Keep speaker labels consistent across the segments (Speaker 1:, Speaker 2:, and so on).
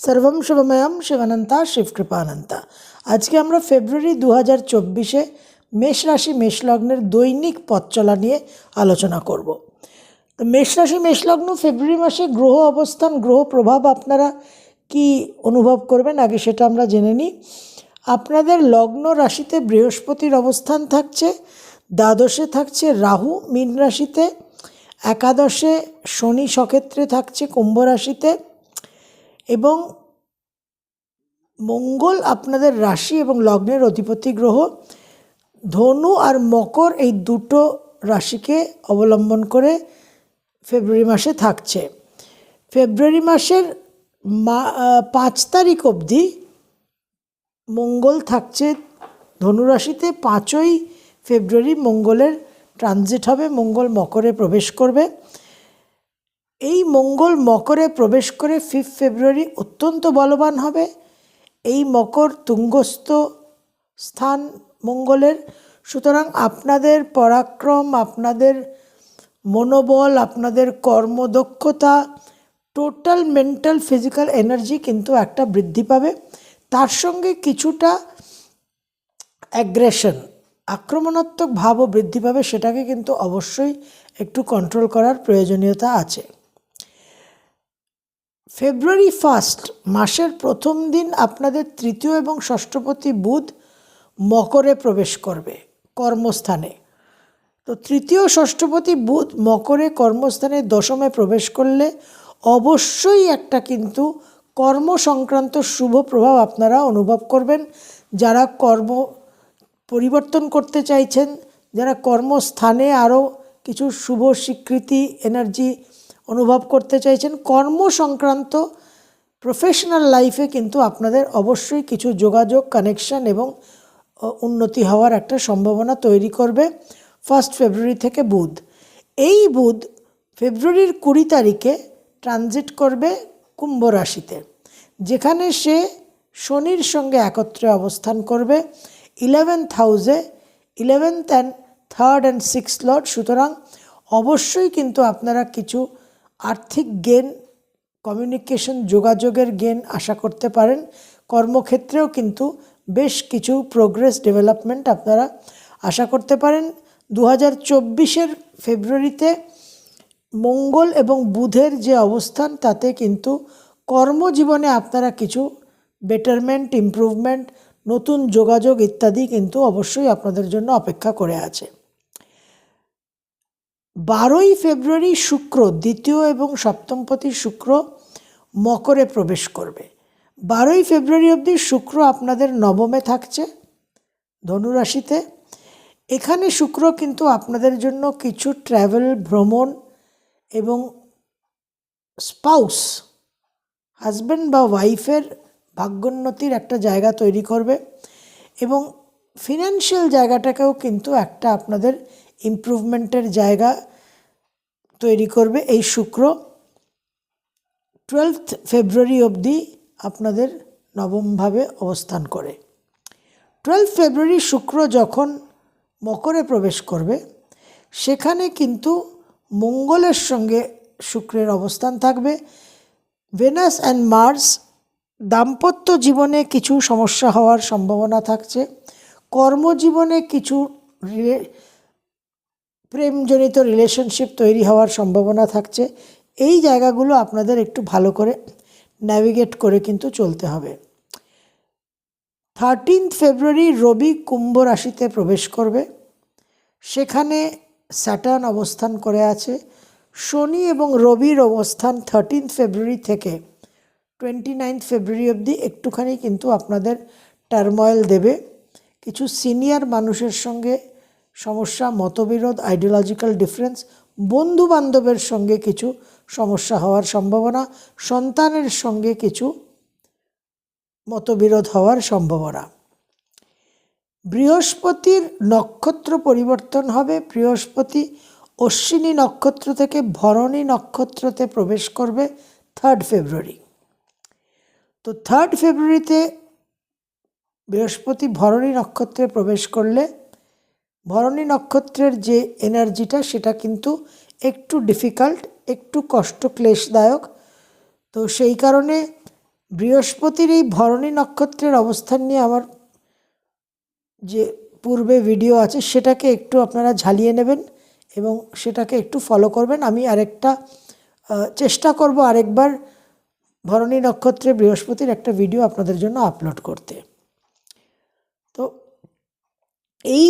Speaker 1: সর্বম শুভময়ম শিবানন্তা, শিবকৃপানন্তা। আজকে আমরা ফেব্রুয়ারি দু হাজার চব্বিশে মেষ রাশি মেষলগ্নের দৈনিক পথ চলা নিয়ে আলোচনা করব। তো মেষ রাশি মেষলগ্ন ফেব্রুয়ারি মাসে গ্রহ অবস্থান, গ্রহ প্রভাব আপনারা কি অনুভব করবেন? আগে সেটা আমরা জেনে নিই। আপনাদের লগ্ন রাশিতে বৃহস্পতির অবস্থান থাকছে, দ্বাদশে থাকছে রাহু মীন রাশিতে, একাদশে শনি সক্ষেত্রে থাকছে কুম্ভ রাশিতে এবং মঙ্গল আপনাদের রাশি এবং লগ্নের অধিপতি গ্রহ, ধনু আর মকর এই দুটো রাশিকে অবলম্বন করে ফেব্রুয়ারি মাসে থাকছে। ফেব্রুয়ারি মাসের মা পাঁচ তারিখ অবধি মঙ্গল থাকছে ধনুরাশিতে পাঁচই ফেব্রুয়ারি মঙ্গলের ট্রানজিট হবে, মঙ্গল মকরে প্রবেশ করবে। এই মঙ্গল মকরে প্রবেশ করে ফিফ ফেব্রুয়ারি অত্যন্ত বলবান হবে। এই মকর তুঙ্গস্থ স্থান মঙ্গলের। সুতরাং আপনাদের পরাক্রম, আপনাদের মনোবল, আপনাদের কর্মদক্ষতা টোটাল মেন্টাল ফিজিক্যাল এনার্জি কিন্তু একটা বৃদ্ধি পাবে। তার সঙ্গে কিছুটা অ্যাগ্রেশন আক্রমণাত্মক ভাবও বৃদ্ধি পাবে, সেটাকে কিন্তু অবশ্যই একটু কন্ট্রোল করার প্রয়োজনীয়তা আছে। ফেব্রুয়ারি ফার্স্ট মাসের প্রথম দিন আপনাদের তৃতীয় এবং ষষ্ঠপতি বুধ মকরে প্রবেশ করবে, কর্মস্থানে। তো তৃতীয় ষষ্ঠপতি বুধ মকরে কর্মস্থানে দশমে প্রবেশ করলে অবশ্যই একটা কিন্তু কর্ম সংক্রান্ত শুভ প্রভাব আপনারা অনুভব করবেন। যারা কর্ম পরিবর্তন করতে চাইছেন, যারা কর্মস্থানে আরও কিছু শুভ স্বীকৃতি এনার্জি অনুভব করতে চাইছেন। কর্ম সংক্রান্ত প্রফেশনাল লাইফে কিন্তু আপনাদের অবশ্যই কিছু যোগাযোগ কানেকশন এবং উন্নতি হওয়ার একটা সম্ভাবনা তৈরি করবে ফার্স্ট ফেব্রুয়ারি থেকে বুধ। এই বুধ ফেব্রুয়ারির কুড়ি তারিখে ট্রানজিট করবে কুম্ভ রাশিতে, যেখানে সে শনির সঙ্গে একত্রে অবস্থান করবে। ইলেভেন্থ হাউসে eleventh and third and six lord সুতরাং অবশ্যই কিন্তু আপনারা কিছু আর্থিক গেন কমিউনিকেশন যোগাযোগের গেন আশা করতে পারেন। কর্মক্ষেত্রেও কিন্তু বেশ কিছু প্রোগ্রেস ডেভেলপমেন্ট আপনারা আশা করতে পারেন। দু হাজার চব্বিশের ফেব্রুয়ারিতে মঙ্গল এবং বুধের যে অবস্থান, তাতে কিন্তু কর্মজীবনে আপনারা কিছু বেটারমেন্ট ইমপ্রুভমেন্ট নতুন যোগাযোগ ইত্যাদি কিন্তু অবশ্যই আপনাদের জন্য অপেক্ষা করে আছে। বারোই ফেব্রুয়ারি শুক্র, দ্বিতীয় এবং সপ্তমপতি শুক্র মকরে প্রবেশ করবে। বারোই ফেব্রুয়ারি অবধি শুক্র আপনাদের নবমে থাকছে ধনুরাশিতে। এখানে শুক্র কিন্তু আপনাদের জন্য কিছু ট্র্যাভেল ভ্রমণ এবং স্পাউস হাজব্যান্ড বা ওয়াইফের ভাগ্যোন্নতির একটা জায়গা তৈরি করবে এবং ফিনান্সিয়াল জায়গাটাকেও কিন্তু একটা আপনাদের ইমপ্রুভমেন্টের জায়গা তৈরি করবে এই শুক্র। টুয়েলথ ফেব্রুয়ারি অবধি আপনাদের নবমভাবে অবস্থান করে। টুয়েলভ ফেব্রুয়ারি শুক্র যখন মকরে প্রবেশ করবে, সেখানে কিন্তু মঙ্গলের সঙ্গে শুক্রের অবস্থান থাকবে। ভেনাস অ্যান্ড মার্স দাম্পত্য জীবনে কিছু সমস্যা হওয়ার সম্ভাবনা থাকছে। কর্মজীবনে কিছু প্রেমজনিত রিলেশনশিপ তৈরি হওয়ার সম্ভাবনা থাকছে। এই জায়গাগুলো আপনাদের একটু ভালো করে ন্যাভিগেট করে কিন্তু চলতে হবে। থার্টিন্থ ফেব্রুয়ারি রবি কুম্ভ রাশিতে প্রবেশ করবে। সেখানে স্যাটার্ন অবস্থান করে আছে। শনি এবং রবির অবস্থান থার্টিন্থ ফেব্রুয়ারি থেকে টোয়েন্টি নাইন্থ ফেব্রুয়ারি অবধি একটুখানি কিন্তু আপনাদের টার্ময়েল দেবে। কিছু সিনিয়র মানুষের সঙ্গে সমস্যা, মতবিরোধ আইডিওলজিক্যাল ডিফারেন্স বন্ধু বান্ধবের সঙ্গে কিছু সমস্যা হওয়ার সম্ভাবনা, সন্তানের সঙ্গে কিছু মতবিরোধ হওয়ার সম্ভাবনা। বৃহস্পতির নক্ষত্র পরিবর্তন হবে। বৃহস্পতি অশ্বিনী নক্ষত্র থেকে ভরণী নক্ষত্রতে প্রবেশ করবে থার্ড ফেব্রুয়ারি তো থার্ড ফেব্রুয়ারিতে বৃহস্পতি ভরণী নক্ষত্রে প্রবেশ করলে ভরণী নক্ষত্রের যে এনার্জিটা, সেটা কিন্তু একটু ডিফিকাল্ট একটু কষ্ট ক্লেশদায়ক তো সেই কারণে বৃহস্পতির এই ভরণী নক্ষত্রের অবস্থান নিয়ে আমার যে পূর্বে ভিডিও আছে, সেটাকে একটু আপনারা ঝালিয়ে নেবেন এবং সেটাকে একটু ফলো করবেন। আমি আরেকটা চেষ্টা করব আরেকবার ভরণী নক্ষত্রে বৃহস্পতির একটা ভিডিও আপনাদের জন্য আপলোড করতে। তো এই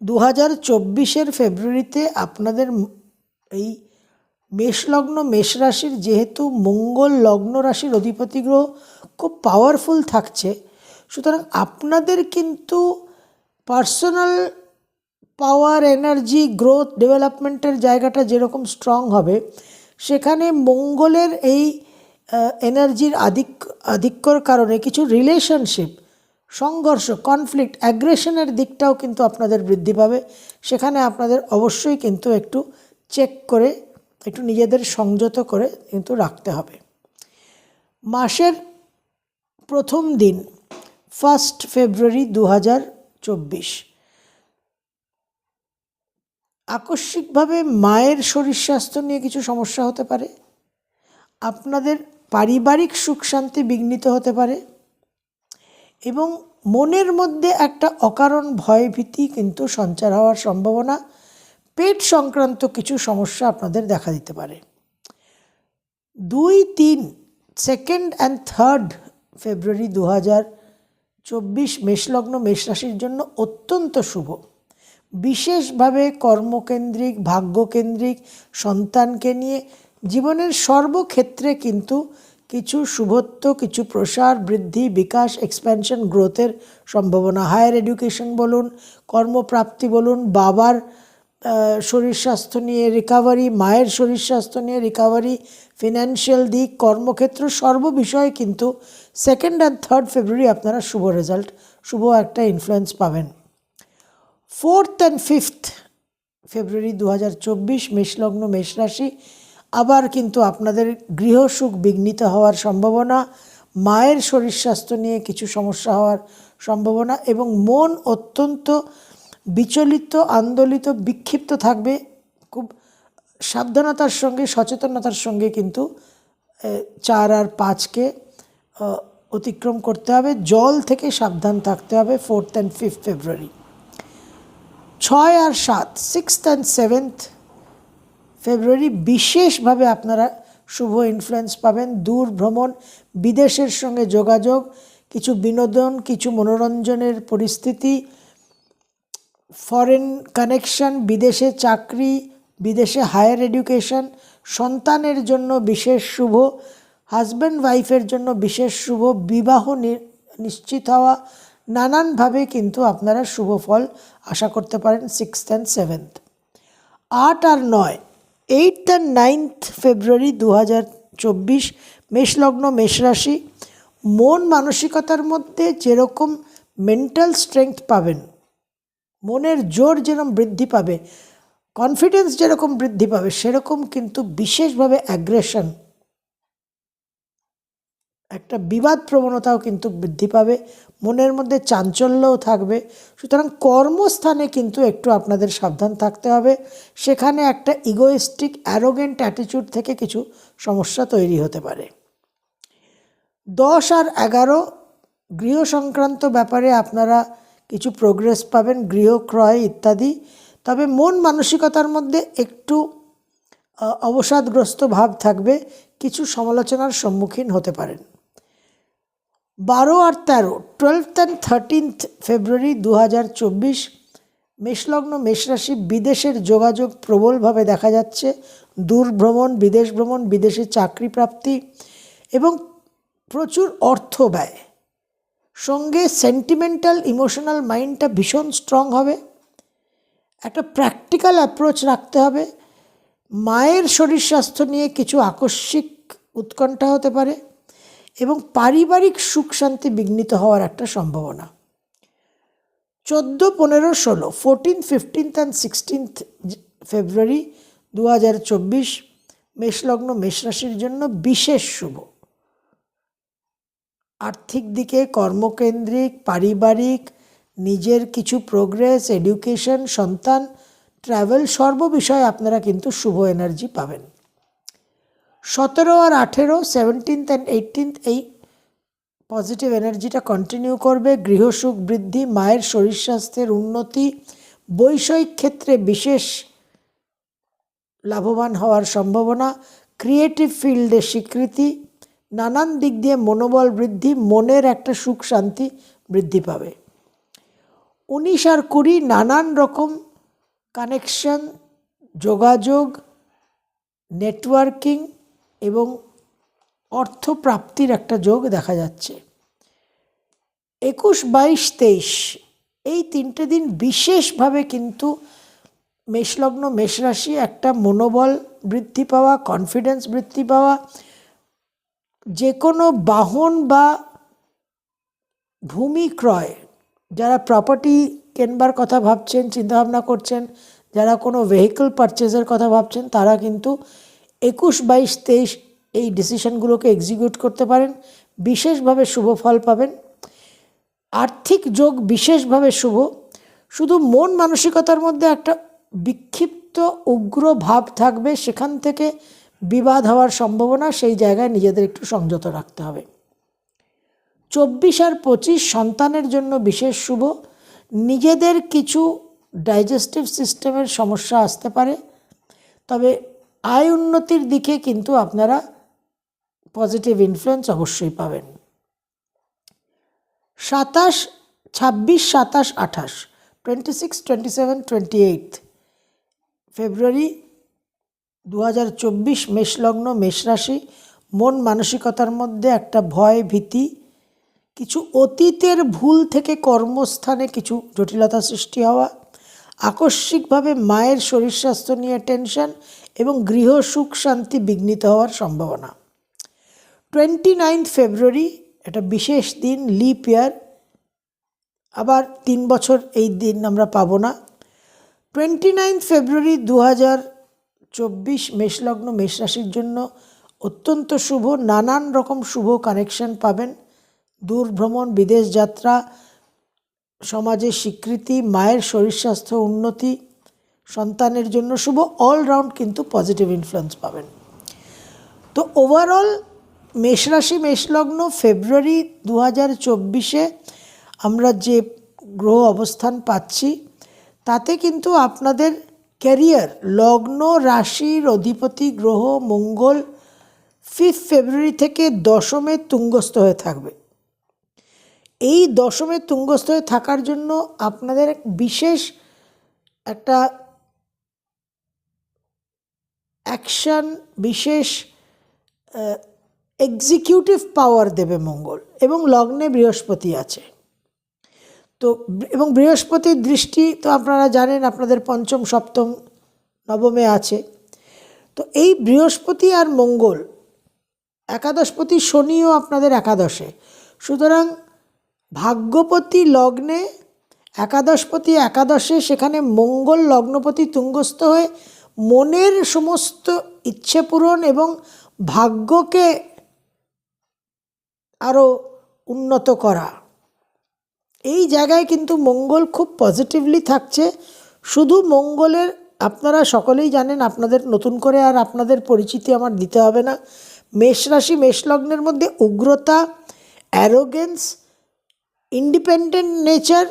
Speaker 1: দু হাজার চব্বিশের ফেব্রুয়ারিতে আপনাদের এই মেষলগ্ন মেষ রাশির যেহেতু মঙ্গল লগ্ন রাশির অধিপতি গ্রহ খুব পাওয়ারফুল থাকছে, সুতরাং আপনাদের কিন্তু পার্সোনাল পাওয়ার এনার্জি গ্রোথ ডেভেলপমেন্টের জায়গাটা যেরকম স্ট্রং হবে, সেখানে মঙ্গলের এই এনার্জির আধিক, আধিক্যর কারণে কিছু রিলেশনশিপ সংঘর্ষ কনফ্লিক্ট অ্যাগ্রেশনের দিকটাও কিন্তু আপনাদের বৃদ্ধি পাবে। সেখানে আপনাদের অবশ্যই কিন্তু একটু চেক করে, একটু নিজেদের সংযত করে কিন্তু রাখতে হবে। মাসের প্রথম দিন ফার্স্ট ফেব্রুয়ারি দু হাজার চব্বিশ। আকস্মিকভাবে মায়ের শরীর স্বাস্থ্য নিয়ে কিছু সমস্যা হতে পারে। আপনাদের পারিবারিক সুখ শান্তি বিঘ্নিত হতে পারে। এবং মনের মধ্যে একটা অকারণ ভয়ভীতি কিন্তু সঞ্চার হওয়ার সম্ভাবনা, পেট সংক্রান্ত কিছু সমস্যা আপনাদের দেখা দিতে পারে। দুই তিন সেকেন্ড অ্যান্ড থার্ড ফেব্রুয়ারি দু হাজার চব্বিশ মেষলগ্ন মেষরাশির জন্য অত্যন্ত শুভ। বিশেষভাবে কর্মকেন্দ্রিক, ভাগ্যকেন্দ্রিক, সন্তানকে নিয়ে জীবনের সর্বক্ষেত্রে কিন্তু কিছু শুভত্ব, কিছু প্রসার, বৃদ্ধি, বিকাশ এক্সপ্যানশন গ্রোথের সম্ভাবনা। হায়ার এডুকেশন বলুন, কর্মপ্রাপ্তি বলুন, বাবার শরীর স্বাস্থ্য নিয়ে রিকাভারি মায়ের শরীর স্বাস্থ্য নিয়ে রিকাভারি ফিনান্সিয়াল দিক, কর্মক্ষেত্র সর্ব বিষয়ে কিন্তু সেকেন্ড অ্যান্ড থার্ড ফেব্রুয়ারি আপনারা শুভ রেজাল্ট শুভ একটা ইনফ্লুয়েন্স পাবেন। ফোর্থ অ্যান্ড ফিফথ ফেব্রুয়ারি দু হাজার চব্বিশ, মেষলগ্ন মেষ রাশি আবার কিন্তু আপনাদের গৃহসুখ বিঘ্নিত হওয়ার সম্ভাবনা, মায়ের শরীর স্বাস্থ্য নিয়ে কিছু সমস্যা হওয়ার সম্ভাবনা এবং মন অত্যন্ত বিচলিত, আন্দোলিত, বিক্ষিপ্ত থাকবে, খুব সাবধানতার সঙ্গে, সচেতনতার সঙ্গে কিন্তু চার আর পাঁচকে অতিক্রম করতে হবে। জল থেকে সাবধান থাকতে হবে ফোর্থ অ্যান্ড ফিফথ ফেব্রুয়ারি। ছয় আর সাত, সিক্সথ অ্যান্ড সেভেন্থ ফেব্রুয়ারি বিশেষভাবে আপনারা শুভ ইনফ্লুয়েন্স পাবেন। দূর ভ্রমণ, বিদেশের সঙ্গে যোগাযোগ, কিছু বিনোদন, কিছু মনোরঞ্জনের পরিস্থিতি ফরেন কানেকশন বিদেশে চাকরি, বিদেশে হায়ার এডুকেশন সন্তানের জন্য বিশেষ শুভ হাজব্যান্ড ওয়াইফের জন্য বিশেষ শুভ, বিবাহ নিশ্চিত হওয়া, নানানভাবে কিন্তু আপনারা শুভ ফল আশা করতে পারেন সিক্সথ অ্যান্ড সেভেন্থ আট আর নয় এইট অ্যান্ড নাইনথ ফেব্রুয়ারি দু হাজার চব্বিশ, মেষলগ্ন, মেষরাশি, মন মানসিকতার মধ্যে যেরকম মেন্টাল স্ট্রেংথ পাবেন, মনের জোর যেরকম বৃদ্ধি পাবে কনফিডেন্স যেরকম বৃদ্ধি পাবে, সেরকম কিন্তু বিশেষভাবে অ্যাগ্রেশন একটা বিবাদ প্রবণতাও কিন্তু বৃদ্ধি পাবে, মনের মধ্যে চাঞ্চল্যও থাকবে। সুতরাং কর্মস্থানে কিন্তু একটু আপনাদের সাবধান থাকতে হবে। সেখানে একটা ইগোয়েস্টিক অ্যারোগেন্ট অ্যাটিচিউড থেকে কিছু সমস্যা তৈরি হতে পারে। দশ আর এগারো, গৃহ সংক্রান্ত ব্যাপারে আপনারা কিছু প্রোগ্রেস পাবেন, গৃহ ক্রয় ইত্যাদি। তবে মন মানসিকতার মধ্যে একটু অবসাদগ্রস্ত ভাব থাকবে, কিছু সমালোচনার সম্মুখীন হতে পারেন। বারো আর তেরো টুয়েলথ অ্যান্ড থার্টিনথ ফেব্রুয়ারি দু হাজার চব্বিশ, মেষলগ্ন মেষরাশি বিদেশের যোগাযোগ প্রবলভাবে দেখা যাচ্ছে। দূর ভ্রমণ, বিদেশ ভ্রমণ, বিদেশে চাকরি প্রাপ্তি এবং প্রচুর অর্থ ব্যয়। সঙ্গে সেন্টিমেন্টাল ইমোশনাল মাইন্ডটা ভীষণ স্ট্রং হবে। একটা প্র্যাকটিক্যাল অ্যাপ্রোচ রাখতে হবে। মায়ের শরীর স্বাস্থ্য নিয়ে কিছু আকস্মিক উৎকণ্ঠা হতে পারে। এবং পারিবারিক সুখ শান্তি বিঘ্নিত হওয়ার একটা সম্ভাবনা। চোদ্দ, পনেরো, ষোলো fourteen fifteenth and sixteenth February দু হাজার চব্বিশ মেষলগ্ন মেষরাশির জন্য বিশেষ শুভ। আর্থিক দিকে কর্মকেন্দ্রিক, পারিবারিক, নিজের কিছু প্রোগ্রেস এডুকেশন সন্তান ট্রাভেল সর্ব বিষয়ে আপনারা কিন্তু শুভ এনার্জি পাবেন। সতেরো আর আঠেরো সেভেন্টিন্থ অ্যান্ড এইটিন্থ এই পজিটিভ এনার্জিটা কন্টিনিউ করবে। গৃহসুখ বৃদ্ধি, মায়ের শরীর স্বাস্থ্যের উন্নতি, বৈষয়িক ক্ষেত্রে বিশেষ লাভবান হওয়ার সম্ভাবনা ক্রিয়েটিভ ফিল্ডে স্বীকৃতি, নানান দিক দিয়ে মনোবল বৃদ্ধি, মনের একটা সুখ শান্তি বৃদ্ধি পাবে। উনিশ আর কুড়ি, নানান রকম কানেকশন যোগাযোগ নেটওয়ার্কিং এবং অর্থপ্রাপ্তির একটা যোগ দেখা যাচ্ছে। একুশ, বাইশ, তেইশ, এই তিনটে দিন বিশেষভাবে কিন্তু মেষলগ্ন, মেষরাশি একটা মনোবল বৃদ্ধি পাওয়া কনফিডেন্স বৃদ্ধি পাওয়া। যে কোনো বাহন বা ভূমি ক্রয়, যারা প্রপার্টি কেনবার কথা ভাবছেন, চিন্তাভাবনা করছেন, যারা কোনো ভেহিকল পারচেজের কথা ভাবছেন, তারা কিন্তু একুশ, বাইশ, তেইশ এই ডিসিশনগুলোকে এক্সিকিউট করতে পারেন, বিশেষভাবে শুভ ফল পাবেন। আর্থিক যোগ বিশেষভাবে শুভ। শুধু মন মানসিকতার মধ্যে একটা বিক্ষিপ্ত উগ্র ভাব থাকবে, সেখান থেকে বিবাদ হওয়ার সম্ভাবনা, সেই জায়গায় নিজেদের একটু সংযত রাখতে হবে। চব্বিশ আর পঁচিশ সন্তানের জন্য বিশেষ শুভ। নিজেদের কিছু ডাইজেস্টিভ সিস্টেমের সমস্যা আসতে পারে, তবে আয় উন্নতির দিকে কিন্তু আপনারা পজিটিভ ইনফ্লুয়েন্স অবশ্যই পাবেন। সাতাশ, ছাব্বিশ, সাতাশ, আঠাশ twenty six twenty seven twenty eight February দু হাজার চব্বিশ, মেষলগ্ন, মেষরাশি, মন মানসিকতার মধ্যে একটা ভয়, ভীতি, কিছু অতীতের ভুল থেকে কর্মস্থানে কিছু জটিলতা সৃষ্টি হওয়া আকস্মিকভাবে মায়ের শরীর স্বাস্থ্য নিয়ে টেনশন এবং গৃহ সুখ শান্তি বিঘ্নিত হওয়ার সম্ভাবনা। টোয়েন্টি নাইন্থ ফেব্রুয়ারি, একটা বিশেষ দিন লিপ ইয়ার আবার তিন বছর এই দিন আমরা পাবো না। টোয়েন্টি নাইন্থ ফেব্রুয়ারি দু হাজার চব্বিশ, মেষলগ্ন মেষ রাশির জন্য অত্যন্ত শুভ, নানান রকম শুভ কানেকশন পাবেন। দূর ভ্রমণ, বিদেশ যাত্রা সমাজের স্বীকৃতি, মায়ের শরীর স্বাস্থ্য উন্নতি, সন্তানের জন্য শুভ অলরাউন্ড কিন্তু পজিটিভ ইনফ্লুয়েন্স পাবেন। তো ওভারঅল মেষরাশি মেষলগ্ন ফেব্রুয়ারি দু হাজার চব্বিশে আমরা যে গ্রহ অবস্থান পাচ্ছি, তাতে কিন্তু আপনাদের ক্যারিয়ার লগ্ন রাশির অধিপতি গ্রহ মঙ্গল ফিফ ফেব্রুয়ারি থেকে দশমে তুঙ্গস্থ হয়ে থাকবে। এই দশমে তুঙ্গস্থ হয়ে থাকার জন্য আপনাদের বিশেষ একটা অ্যাকশন বিশেষ এক্সিকিউটিভ পাওয়ার দেবে মঙ্গল এবং লগ্নে বৃহস্পতি আছে। তো, এবং বৃহস্পতির দৃষ্টি তো আপনারা জানেন, আপনাদের পঞ্চম, সপ্তম, নবমে আছে। তো এই বৃহস্পতি আর মঙ্গল, একাদশপতি শনিও আপনাদের একাদশে। সুতরাং ভাগ্যপতি লগ্নে, একাদশপতি একাদশে সেখানে মঙ্গল লগ্নপতি তুঙ্গস্থ হয়ে মনের সমস্ত ইচ্ছে পূরণ এবং ভাগ্যকে আরও উন্নত করা। এই জায়গায় কিন্তু মঙ্গল খুব পজিটিভলি থাকছে। শুধু মঙ্গলের আপনারা সকলেই জানেন, আপনাদের নতুন করে আর আপনাদের পরিচিতি আমার দিতে হবে না। মেষ রাশি মেষলগ্নের মধ্যে উগ্রতা অ্যারোগেন্স ইন্ডিপেন্ডেন্ট নেচার,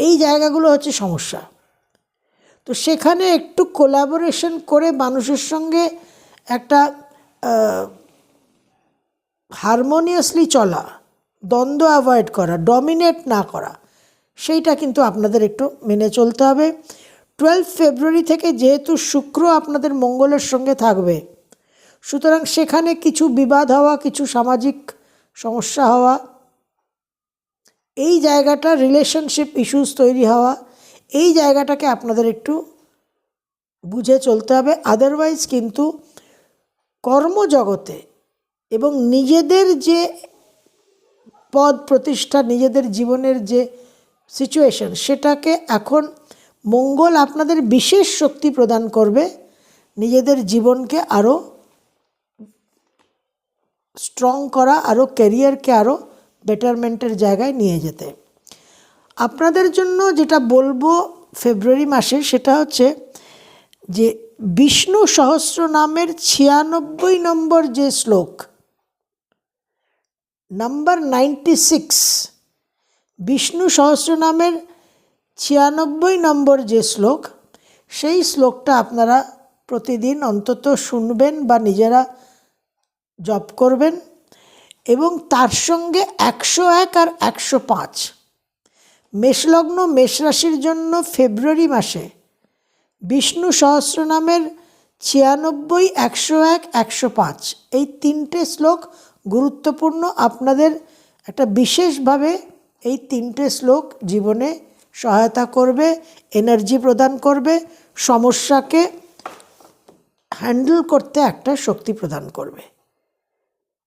Speaker 1: এই জায়গাগুলো হচ্ছে সমস্যা। তো সেখানে একটু কোলাবোরেশন করে মানুষের সঙ্গে একটা হারমোনিয়াসলি চলা, দ্বন্দ্ব অ্যাভয়েড করা ডমিনেট না করা, সেইটা কিন্তু আপনাদের একটু মেনে চলতে হবে। টুয়েলভ ফেব্রুয়ারি থেকে যেহেতু শুক্র আপনাদের মঙ্গলের সঙ্গে থাকবে, সুতরাং সেখানে কিছু বিবাদ হওয়া, কিছু সামাজিক সমস্যা হওয়া এই জায়গাটা রিলেশনশিপ ইস্যুস তৈরি হওয়া, এই জায়গাটাকে আপনাদের একটু বুঝে চলতে হবে। আদারওয়াইজ কিন্তু কর্মজগতে এবং নিজেদের যে পদ প্রতিষ্ঠা, নিজেদের জীবনের যে সিচুয়েশন সেটাকে এখন মঙ্গল আপনাদের বিশেষ শক্তি প্রদান করবে। নিজেদের জীবনকে আরও স্ট্রং করা আরও ক্যারিয়ারকে আরও বেটারমেন্টের জায়গায় নিয়ে যেতে। আপনাদের জন্য যেটা বলব ফেব্রুয়ারি মাসে সেটা হচ্ছে যে বিষ্ণু সহস্র নামের ছিয়ানব্বই নম্বর যে শ্লোক, নাম্বার নাইনটি সিক্স, বিষ্ণু সহস্র নামের ছিয়ানব্বই নম্বর যে শ্লোক, সেই শ্লোকটা আপনারা প্রতিদিন অন্তত শুনবেন বা নিজেরা জপ করবেন। এবং তার সঙ্গে একশো এক আর একশো পাঁচ। মেষলগ্ন মেষ রাশির জন্য ফেব্রুয়ারি মাসে বিষ্ণু সহস্রনামের ছিয়ানব্বই, একশো এক, একশো পাঁচ। এই তিনটে শ্লোক গুরুত্বপূর্ণ আপনাদের একটা বিশেষভাবে এই তিনটে শ্লোক জীবনে সহায়তা করবে এনার্জি প্রদান করবে, সমস্যাকে হ্যান্ডেল করতে একটা শক্তি প্রদান করবে।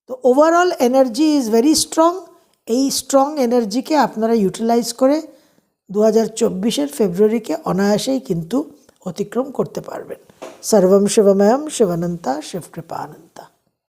Speaker 1: তো overall energy is very strong এই স্ট্রং এনার্জিকে আপনারা ইউটিলাইজ করে দু হাজার চব্বিশের ফেব্রুয়ারিকে অনায়াসেই কিন্তু অতিক্রম করতে পারবেন। সর্বম শিবময়ম শিবানন্তা শিবকৃপানন্তা।